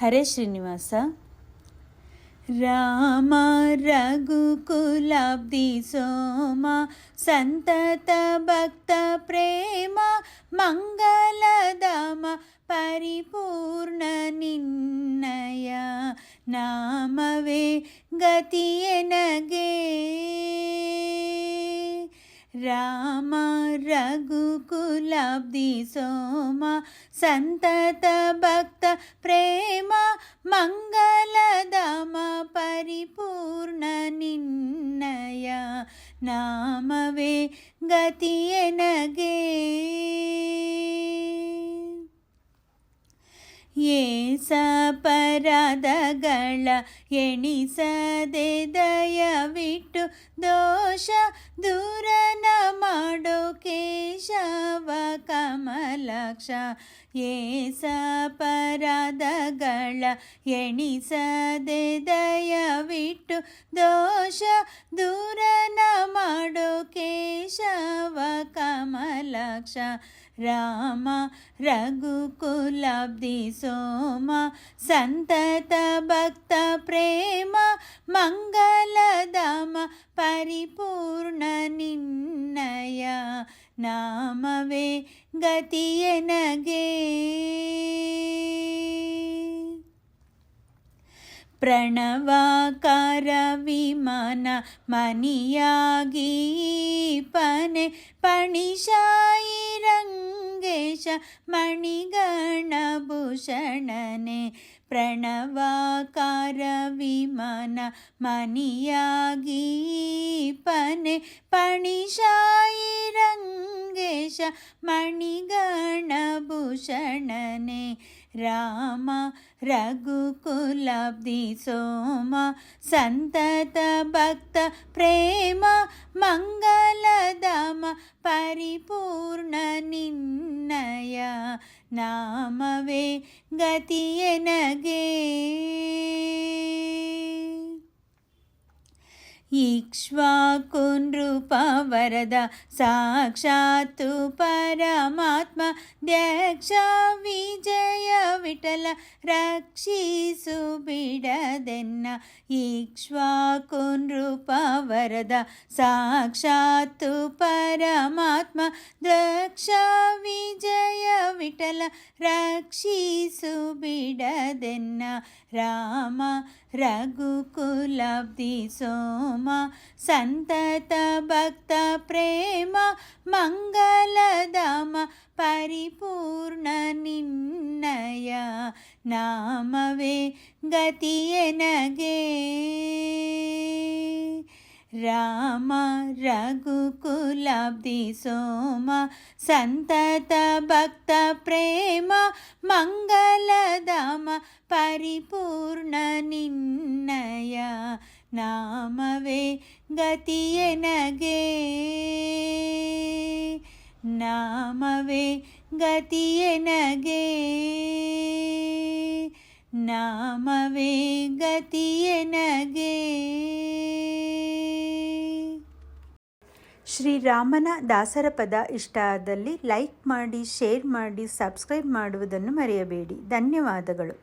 హరే శ్రీనివాస. రామ రఘుకులాబ్ది సోమ సంతత భక్త ప్రేమ మంగళదమ పరిపూర్ణ నిన్నయ నామవే గతియనగే రామ రఘుకులబ్ధి సోమ సంతత భక్త ప్రేమ మంగళదమ పరిపూర్ణ నిన్నయ నామవే గతియనగే ಏಸಪರಾಧಗಳ ಎಣಿಸದೆ ದಯವಿಟ್ಟು ದೋಷ ದೂರನ ಮಾಡೋ ಕೇಶವ ಕಮಲಕ್ಷ. ಏಸಪರಾಧಗಳ ಎಣಿಸದೆ ದಯವಿಟ್ಟು ದೋಷ ದೂರನ రామలక్ష రామ రఘుకులాబ్ధి సోమ సంతత భక్త ప్రేమ మంగళదమ పరిపూర్ణ నిన్నయ నామవే గతియనగే ಪ್ರಣವಾಕಾರ ವಿಮಾನ ಮನಿಯಾಗಿ ಪನೆ ಪಣಿಶಾಯಿ ರಂಗೇಶ ಮಣಿಗಣಭೂಷಣನೆ ಪ್ರಣವಾಕಾರ ವಿಮಾನ ಮನಿಯಾಗಿ ಪನೆ ಪಣಿಶಾಯಿ ರಂಗೇಶ ಮಣಿಗಣಭೂಷಣನೆ రామ రఘుకులబ్ధి సోమ సంతత భక్త ప్రేమ మంగళదమ పరిపూర్ణ నిన్నయ నామవే గతియనగే ఇక్ష్వాకుండ్రుపవరద సాక్షాత్తు పరమాత్మ దక్ష విజయ విఠల రక్షీసు బిడదెన్న ఇక్ష్వాకుండ్రుపవరద సాక్షాత్తు పరమాత్మ దక్ష విజయ ವಿಠಲ ರಕ್ಷಿಸು ಬಿಡದೆನ್ನ ರಾಮ ರಘುಕುಲಾಬ್ಧಿ ಸೋಮ ಸಂತತ ಭಕ್ತ ಪ್ರೇಮ ಮಂಗಲಧಾಮ ಪರಿಪೂರ್ಣ ನಿನ್ನಯ ನಾಮವೇ ಗತಿಯನಗೆ ರಾಮ ರಘುಕುಲಾಬ್ಧಿ ಸೋಮ ಸಂತತ ಭಕ್ತ ಪ್ರೇಮ ಮಂಗಲಧಾಮ ಪರಿಪೂರ್ಣ ನಿನ್ನಯ ನಾಮವೇ ಗತಿಯನಗೆ ನಾಮವೇ ಗತಿಯನಗೆ ನಾಮವೇ ಗತಿಯನಗೆ ಶ್ರೀರಾಮನ ದಾಸರ ಪದ ಇಷ್ಟ ಆದಲ್ಲಿ ಲೈಕ್ ಮಾಡಿ ಶೇರ್ ಮಾಡಿ ಸಬ್ಸ್ಕ್ರೈಬ್ ಮಾಡುವುದನ್ನು ಮರೆಯಬೇಡಿ. ಧನ್ಯವಾದಗಳು.